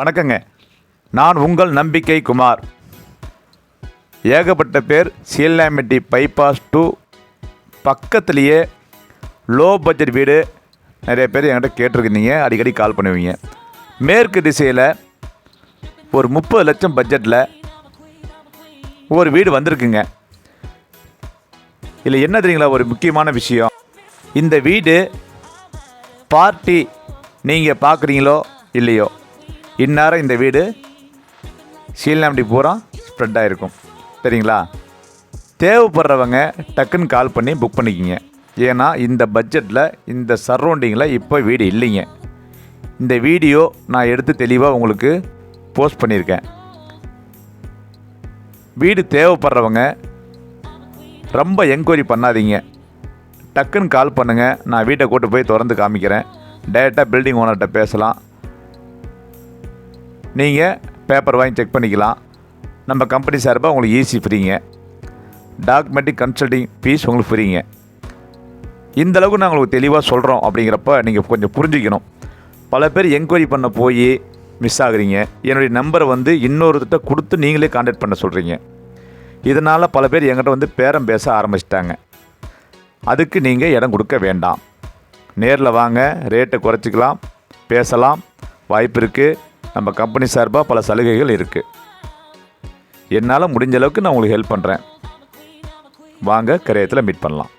வணக்கங்க. நான் உங்கள் நம்பிக்கை குமார். ஏகப்பட்ட பேர் சீலாமெட்டி பைபாஸ் டூ பக்கத்துலேயே லோ பட்ஜெட் வீடு. நிறைய பேர் என்கிட்ட கேட்டிருக்கீங்க அடிக்கடி கால் பண்ணுவீங்க. மேற்கு திசையில் ஒரு முப்பது லட்சம் பட்ஜெட்டில் ஒரு வீடு வந்திருக்குங்க. இல்லை என்ன தெரியுங்களா ஒரு முக்கியமான விஷயம்? இந்த வீடு பார்ட்டி நீங்கள் பார்க்குறீங்களோ இல்லையோ? இந்நேரம் இந்த வீடு சீல்நாம்படி பூரா ஸ்ப்ரெட் ஆகிருக்கும் சரிங்களா தேவைப்படுறவங்க டக்குன்னு கால் பண்ணி புக் பண்ணிக்கிங்க. ஏன்னா இந்த பட்ஜெட்டில் இந்த சரௌண்டிங்கில் இப்போ வீடு இல்லைங்க. இந்த வீடியோ நான் எடுத்து தெளிவாக உங்களுக்கு போஸ்ட் பண்ணியிருக்கேன். வீடு தேவைப்படுறவங்க ரொம்ப என்கொயரி பண்ணாதீங்க. டக்குன்னு கால் பண்ணுங்கள் நான் வீட்டை கூட்டு போய் திறந்து காமிக்கிறேன். டேரெக்டாக பில்டிங் ஓனர்கிட்ட பேசலாம். நீங்கள் பேப்பர் வாங்கி செக் பண்ணிக்கலாம். நம்ம கம்பெனி சார்பாக உங்களுக்கு ஈஸி ஃப்ரீங்க டாக்குமெண்ட்டிக் கன்சல்டிங் ஃபீஸ் உங்களுக்கு ஃப்ரீங்க இந்த அளவுக்கு உங்களுக்கு தெளிவாக சொல்கிறோம் அப்படிங்கிறப்ப நீங்கள் கொஞ்சம் புரிஞ்சுக்கணும். பல பேர் என்கொயரி பண்ண போய் மிஸ் ஆகுறீங்க. என்னுடைய நம்பரை வந்து இன்னொருத்திட்ட கொடுத்து நீங்களே காண்டாக்ட் பண்ண சொல்கிறீங்க இதனால் பல பேர் எங்கிட்ட வந்து பேரம் பேச ஆரம்பிச்சிட்டாங்க. அதுக்கு நீங்கள் இடம் கொடுக்க வேண்டாம். நேரில் வாங்க ரேட்டை குறைச்சிக்கலாம் பேசலாம் வாய்ப்பு இருக்குது நம்ம கம்பெனி சார்பாக பல சலுகைகள் இருக்குது என்னால் முடிஞ்ச அளவுக்கு நான் உங்களுக்கு ஹெல்ப் பண்ணுறேன் வாங்க கரையத்தில் மீட் பண்ணலாம்.